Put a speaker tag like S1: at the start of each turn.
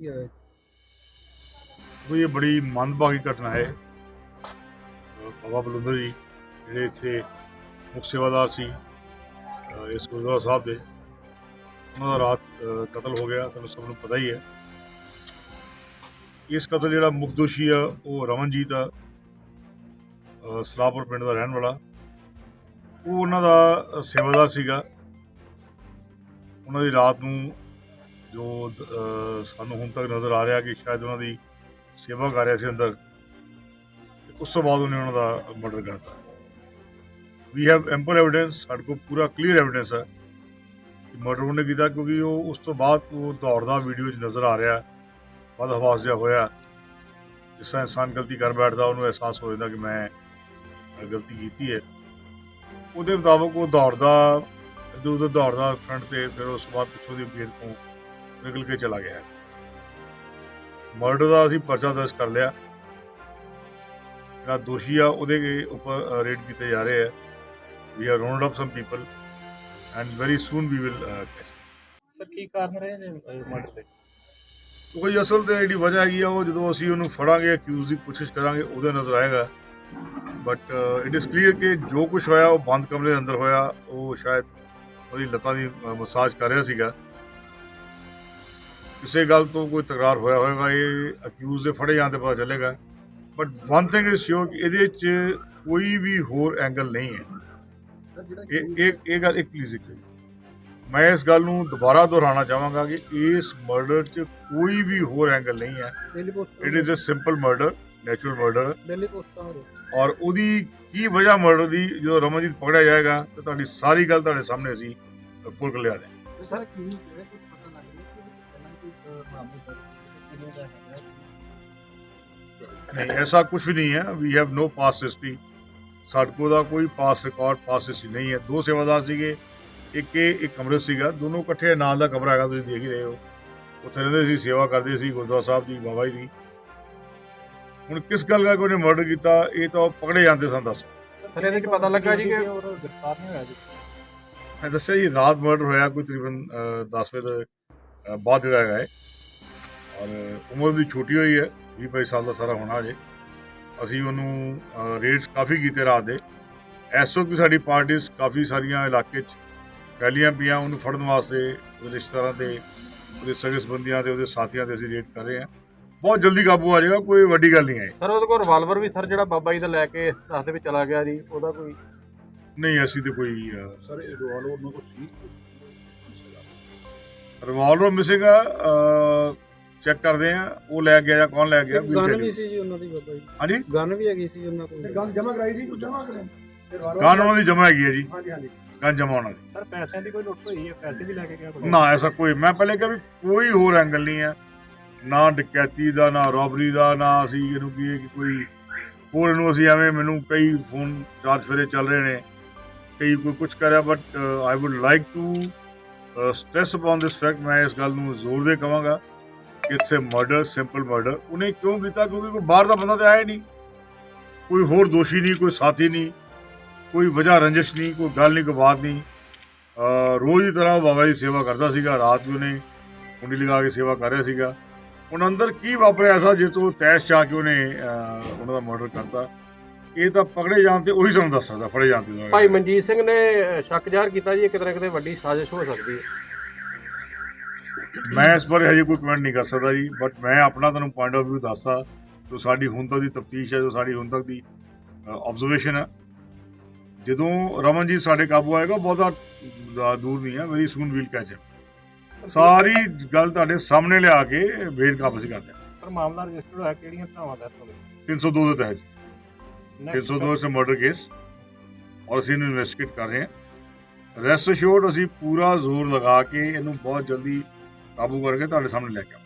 S1: ਕੀ ਹੋਇਆ
S2: ਤੋ ਇਹ ਬੜੀ ਮੰਦਭਾਗੀ ਘਟਨਾ ਹੈ। ਬਾਬਾ ਬਲੁੰਦਰ ਜੀ, ਜਿਹੜੇ ਇੱਥੇ ਮੁੱਖ ਸੇਵਾਦਾਰ ਸੀ ਇਸ ਗੁਰਦੁਆਰਾ ਸਾਹਿਬ ਦੇ, ਉਹਨਾਂ ਦਾ ਰਾਤ ਕਤਲ ਹੋ ਗਿਆ, ਤੁਹਾਨੂੰ ਸਭ ਨੂੰ ਪਤਾ ਹੀ ਹੈ। ਇਸ ਕਤਲ ਜਿਹੜਾ ਮੁੱਖ ਦੋਸ਼ੀ ਆ, ਉਹ ਰਮਨਜੀਤ ਆ, ਅਹ ਸਲਾਹਪੁਰ ਪਿੰਡ ਦਾ ਰਹਿਣ ਵਾਲਾ। ਉਹ ਉਹਨਾਂ ਦਾ ਸੇਵਾਦਾਰ ਸੀਗਾ। ਉਹਨਾਂ ਦੀ ਰਾਤ ਨੂੰ ਜੋ ਸਾਨੂੰ ਹੁਣ ਤੱਕ ਨਜ਼ਰ ਆ ਰਿਹਾ ਕਿ ਸ਼ਾਇਦ ਉਹਨਾਂ ਦੀ ਸੇਵਾ ਕਰ ਰਿਹਾ ਸੀ ਅੰਦਰ ਉਸ ਤੋਂ ਬਾਅਦ ਉਹਨੇ ਉਹਨਾਂ ਦਾ ਮਰਡਰ ਕਰਤਾ। ਵੀ ਹੈਵ ਐਂਪਲ ਐਵੀਡੈਂਸ ਸਾਡੇ ਕੋਲ ਪੂਰਾ ਕਲੀਅਰ ਐਵੀਡੈਂਸ ਹੈ ਕਿ ਮਰਡਰ ਉਹਨੇ ਕੀਤਾ ਕਿਉਂਕਿ ਉਹ ਉਸ ਤੋਂ ਬਾਅਦ ਉਹ ਦੌੜਦਾ ਵੀਡੀਓ 'ਚ ਨਜ਼ਰ ਆ ਰਿਹਾ ਬਦ ਹਵਾਸ ਜਿਹਾ ਹੋਇਆ। ਜਿਸ ਤਰ੍ਹਾਂ ਇਨਸਾਨ ਗਲਤੀ ਕਰ ਬੈਠਦਾ, ਉਹਨੂੰ ਅਹਿਸਾਸ ਹੋ ਜਾਂਦਾ ਕਿ ਮੈਂ ਗਲਤੀ ਕੀਤੀ ਹੈ। ਉਹਦੇ ਮੁਤਾਬਕ ਉਹ ਦੌੜਦਾ ਇੱਧਰ ਉੱਧਰ ਦੌੜਦਾ ਫਰੰਟ ਤੇ, ਫਿਰ ਉਸ ਤੋਂ ਬਾਅਦ ਪਿੱਛੋਂ ਦੀ ਗੇਟ ਤੋਂ ਨਿਕਲ ਕੇ ਚਲਾ ਗਿਆ। ਮਰਡਰ ਦਾ ਅਸੀਂ ਪਰਚਾ ਦਰਜ ਕਰ ਲਿਆ। ਜਿਹੜਾ ਦੋਸ਼ੀ ਆ ਉਹਦੇ ਉੱਪਰ ਰੇਡ ਕੀਤੇ ਜਾ ਰਹੇ ਆ। We are round up some people and very soon we will catch
S1: sir ਕੀ ਕਾਰਨ ਰਹੇ ਨੇ ਮਰਡਰ ਦੇ?
S2: ਕੋਈ ਅਸਲ ਤੇ ਜਿਹੜੀ ਵਜ੍ਹਾ ਹੈਗੀ ਆ ਉਹ ਜਦੋਂ ਅਸੀਂ ਉਹਨੂੰ ਫੜਾਂਗੇ ਅਕਿਊਜ਼ ਦੀ ਕੋਸ਼ਿਸ਼ ਕਰਾਂਗੇ ਉਹਦੇ ਨਜ਼ਰ ਆਏਗਾ। ਬਟ ਇਟ ਇਜ਼ ਕਲੀਅਰ ਕਿ ਜੋ ਕੁਝ ਹੋਇਆ ਉਹ ਬੰਦ ਕਮਰੇ ਦੇ ਅੰਦਰ ਹੋਇਆ। ਉਹ ਸ਼ਾਇਦ ਉਹਦੀ ਲੱਤਾਂ ਦੀ ਮਸਾਜ ਕਰ ਰਿਹਾ ਸੀਗਾ। ਕਿਸੇ ਗੱਲ ਤੋਂ ਕੋਈ ਤਕਰਾਰ ਹੋਇਆ ਹੋਵੇਗਾ ਇਹ ਅਕਿਊਜ਼ ਦੇ ਫੜੇ ਤੇ ਪਤਾ ਚੱਲੇਗਾ। But one thing is sure ਕਿ ਇਹਦੇ ਵਿੱਚ ਕੋਈ ਵੀ ਹੋਰ ਐਂਗਲ ਨਹੀਂ ਹੈ। ਇਹ ਇਹ ਇਹ ਗੱਲ ਇੱਕ ਪਲੀਜ਼ ਇੱਕ ਮੈਂ ਇਸ ਗੱਲ ਨੂੰ ਦੁਬਾਰਾ ਦੁਹਰਾਉਣਾ ਚਾਹਾਂਗਾ ਕਿ ਇਸ ਮਰਡਰ 'ਚ ਕੋਈ ਵੀ ਹੋਰ ਐਂਗਲ ਨਹੀਂ ਹੈ। It is a simple murder natural murder ਔਰ ਉਹਦੀ ਕੀ ਵਜ੍ਹਾ ਮਰਡਰ ਦੀ ਜਦੋਂ ਰਮਨਜੀਤ ਪਕੜਿਆ ਜਾਏਗਾ ਤੇ ਤੁਹਾਡੀ ਸਾਰੀ ਗੱਲ ਤੁਹਾਡੇ ਸਾਹਮਣੇ ਅਸੀਂ ਪੁੱਲ ਕਰ ਲਿਆ ਦੇ
S1: ਕੋਈ ਦਾ
S2: ਕੁਝ ਵੀ ਨਹੀਂ ਹੈ। We have no pass history ਸਾਡੇ ਕੋਲ ਦਾ ਕੋਈ ਪਾਸ ਰਿਕਾਰਡ ਪਾਸ ਹਿਸਟਰੀ ਨਹੀਂ ਹੈ। ਦੋ ਸੇਵਾਦਾਰ ਸੀਗੇ ਇੱਕ ਇਹ ਇੱਕ ਅੰਮ੍ਰਿਤ ਸੀਗਾ। ਦੋਨੋਂ ਇਕੱਠੇ ਨਾਲ ਦਾ ਕਮਰਾ ਹੈਗਾ ਤੁਸੀਂ ਦੇਖ ਹੀ ਰਹੇ ਹੋ। ਉੱਥੇ ਰਹਿੰਦੇ ਸੀ ਸੇਵਾ ਕਰਦੇ ਸੀ ਗੁਰਦੁਆਰਾ ਸਾਹਿਬ ਦੀ ਬਾਬਾ ਜੀ ਦੀ। ਹੁਣ ਕਿਸ ਗੱਲ ਕਰਕੇ ਉਹਨੇ ਮਰਡਰ ਕੀਤਾ ਇਹ ਤਾਂ ਉਹ ਪਕੜੇ ਜਾਂਦੇ ਸਨ ਦੱਸ।
S1: ਸਰ ਇਹਦੇ ਚ ਪਤਾ ਲੱਗਾ ਜੀ ਕਿ ਉਹ ਗ੍ਰਿਫਤਾਰ ਨਹੀਂ ਹੋਇਆ ਜੀ।
S2: ਮੈਂ ਦੱਸਿਆ ਜੀ ਰਾਤ ਮਰਡਰ ਹੋਇਆ ਕੋਈ ਤਕਰੀਬਨ 10 ਵਜੇ ਦੇ ਬਾਅਦ ਜਿਹੜਾ ਹੈਗਾ ਹੈ ਔਰ ਉਮਰ ਦੀ ਛੋਟੀ ਹੋਈ ਹੈ 20 22 ਸਾਲ ਦਾ ਸਾਰਾ ਹੋਣਾ ਜੇ ਅਸੀਂ ਉਹਨੂੰ ਰੇਡਸ ਕਾਫੀ ਕੀਤੇ ਰਾਤ ਦੇ। ਇਸ ਵਕਤ ਵੀ ਸਾਡੀ ਪਾਰਟੀਆਂ ਕਾਫੀ ਸਾਰੀਆਂ ਇਲਾਕੇ 'ਚ ਫੈਲੀਆਂ ਪਈਆਂ ਉਹਨੂੰ ਫੜਨ ਵਾਸਤੇ ਉਹਦੇ ਰਿਸ਼ਤੇਦਾਰਾਂ ਤੇ ਉਹਦੇ ਸਗੇ ਸੰਬੰਧੀਆਂ ਤੇ ਉਹਦੇ ਸਾਥੀਆਂ ਤੇ ਅਸੀਂ ਰੇਡ ਕਰ ਰਹੇ ਹਾਂ। ਬਹੁਤ ਜਲਦੀ ਕਾਬੂ ਆ ਜਾਏਗਾ ਕੋਈ ਵੱਡੀ ਗੱਲ ਨਹੀਂ ਹੈ
S1: ਸਰ ਉਹਦੇ ਕੋਲ ਰਿਵਾਲਵਰ ਵੀ ਸਰ ਜਿਹੜਾ ਬਾਬਾ ਜੀ ਦਾ ਲੈ ਕੇ ਰਸਤੇ ਵਿੱਚ ਚਲਾ ਗਿਆ ਜੀ ਉਹਦਾ ਕੋਈ
S2: ਨਹੀਂ ਅਸੀਂ ਤੇ ਕੋਈ
S3: ਸਰ ਇਹ ਰਿਵਾਲਵਰ ਉਹਨਾਂ ਕੋਲ ਸੀ?
S2: ਰਿਵਾਲਵਰ ਮਿਸਿੰਗ ਆ ਚੈੱਕ ਕਰਦੇ ਆ ਉਹ ਲੈ ਗਿਆ ਜਾਂ ਕੌਣ ਲੈ ਗਿਆ
S1: ਗਨ ਵੀ. ਸੀ ਜੀ ਉਹਨਾਂ ਦੀ ਬਾਬਾ ਜੀ।
S2: ਹਾਂਜੀ?
S1: ਗਨ ਵੀ ਹੈਗੀ ਸੀ ਉਹਨਾਂ ਕੋਲ।
S3: ਗੱਲ ਜਮਾ ਕਰਾਈ ਜੀ ਜਮਾ ਕਰਾਈ।
S2: ਗਨ ਉਹਨਾਂ ਦੀ ਜਮ੍ਹਾਂ ਹੈਗੀ ਹੈ ਜੀ।
S3: ਹਾਂਜੀ ਹਾਂਜੀ।
S2: ਗਨ ਜਮ੍ਹਾਂ ਉਹਨਾਂ ਦੀ।
S1: ਸਰ ਪੈਸਿਆਂ ਦੀ ਕੋਈ ਲੁੱਟ ਹੋਈ ਹੈ? ਪੈਸੇ ਵੀ ਲੈ ਕੇ ਗਿਆ
S2: ਨਾ ਐਸਾ ਕੋਈ ਮੈਂ ਪਹਿਲੇ ਕਿਹਾ ਵੀ ਕੋਈ ਹੋਰ ਐਂਗਲ ਨਹੀਂ ਹੈ। ਨਾ ਡਕੈਤੀ ਦਾ ਨਾ ਰੋਬਰੀ ਦਾ ਨਾ ਅਸੀਂ ਇਹਨੂੰ ਕੀ ਕਿ ਕੋਈ ਹੋਰ ਇਹਨੂੰ ਅਸੀਂ ਐਵੇਂ ਮੈਨੂੰ ਕਈ ਫੋਨ ਚਾਰ ਸਵੇਰੇ ਚੱਲ ਰਹੇ ਨੇ। ਕਈ ਕੋਈ ਕੁਝ ਕਰਿਆ but I would like to stress upon this fact ਮੈਂ ਇਸ ਗੱਲ ਨੂੰ ਜ਼ੋਰ ਦੇ ਕਹਾਂਗਾ it's a murder simple murder ਉਹਨੇ ਕਿਉਂ ਕੀਤਾ? ਕਿਉਂਕਿ ਕੋਈ ਬਾਹਰ ਦਾ ਬੰਦਾ ਤੇ ਆਇਆ ਨਹੀਂ। ਕੋਈ ਹੋਰ ਦੋਸ਼ੀ ਨਹੀਂ, ਕੋਈ ਸਾਥੀ ਨਹੀਂ, ਕੋਈ ਵਜ੍ਹਾ ਰੰਜਿਸ਼ ਨਹੀਂ, ਕੋਈ ਗੱਲ ਨਹੀਂ, ਕੋਈ ਬਾਤ ਨਹੀਂ। ਰੋਜ਼ ਦੀ ਤਰ੍ਹਾਂ ਉਹ ਬਾਬਾ ਜੀ ਸੇਵਾ ਕਰਦਾ ਸੀਗਾ, ਰਾਤ ਵੀ ਉਹਨੇ ਕੁੰਡੀ ਲਗਾ ਕੇ ਸੇਵਾ ਕਰ ਰਿਹਾ ਸੀਗਾ। ਹੁਣ ਅੰਦਰ ਕੀ ਵਾਪਰਿਆ ਐਸਾ ਜਿਸ ਤੋਂ ਤੈਸ਼ ਚਾ ਕੇ ਉਹਨੇ ਉਹਨਾਂ ਦਾ ਮਰਡਰ ਕਰਤਾ? ਇਹ ਤਾਂ ਪਕੜੇ ਜਾਣ ਤੇ ਉਹੀ ਸਾਨੂੰ ਦੱਸ ਸਕਦਾ, ਫੜੇ ਜਾਣ ਤੇ।
S1: ਭਾਈ ਮਨਜੀਤ ਸਿੰਘ ਨੇ ਸ਼ੱਕ ਜ਼ਾਹਰ ਕੀਤਾ ਜੀ, ਇਹ ਕਿਤੇ ਨਾ ਕਿਤੇ ਵੱਡੀ ਸਾਜ਼ਿਸ਼ ਹੋ ਸਕਦੀ ਹੈ।
S2: ਮੈਂ ਇਸ ਬਾਰੇ ਹਜੇ ਕੋਈ ਕਮੈਂਟ ਨਹੀਂ ਕਰ ਸਕਦਾ ਜੀ ਬਟ ਮੈਂ ਆਪਣਾ ਤੁਹਾਨੂੰ ਪੁਆਇੰਟ ਆਫ View ਦੱਸਦਾ ਜੋ ਸਾਡੀ ਹੁਣ ਤੱਕ ਦੀ ਤਫਤੀਸ਼ ਹੈ ਜੋ ਸਾਡੀ ਹੁਣ ਤੱਕ ਦੀ ਆਬਜ਼ਰਵੇਸ਼ਨ ਹੈ। ਜਦੋਂ ਰਮਨਜੀਤ ਸਾਡੇ ਕਾਬੂ ਆਏਗਾ ਬਹੁਤਾ ਜ਼ਿਆਦਾ ਦੂਰ ਨਹੀਂ ਹੈ ਵੈਰੀ ਸੂਨ ਵੀਲ ਕੈਚ ਸਾਰੀ ਗੱਲ ਤੁਹਾਡੇ ਸਾਹਮਣੇ ਲਿਆ ਕੇ ਬੇਰ ਕਾਬੂ ਕਰਦੇ।
S1: ਪਰ ਮਾਮਲਾ ਰਜਿਸਟਰ ਹੋਇਆ ਕਿਹੜੀਆਂ ਧਾਵਾਂ ਦਾ
S2: 302 ਦੇ ਤਹਿਤ। 302 ਸੇ ਮਰਡਰ ਕੇਸ ਔਰ ਅਸੀਂ ਇਹਨੂੰ ਇਨਵੈਸਟੀਗੇਟ ਕਰ ਰਹੇ ਹਾਂ। ਰੈਸਟ ਅਸ਼ੋਰਡ ਅਸੀਂ ਪੂਰਾ ਜ਼ੋਰ ਲਗਾ ਕੇ ਇਹਨੂੰ ਬਹੁਤ ਜਲਦੀ ਕਾਬੂ ਕਰਕੇ ਤੁਹਾਡੇ ਸਾਹਮਣੇ ਲੈ ਕੇ ਆਵਾਂਗੇ।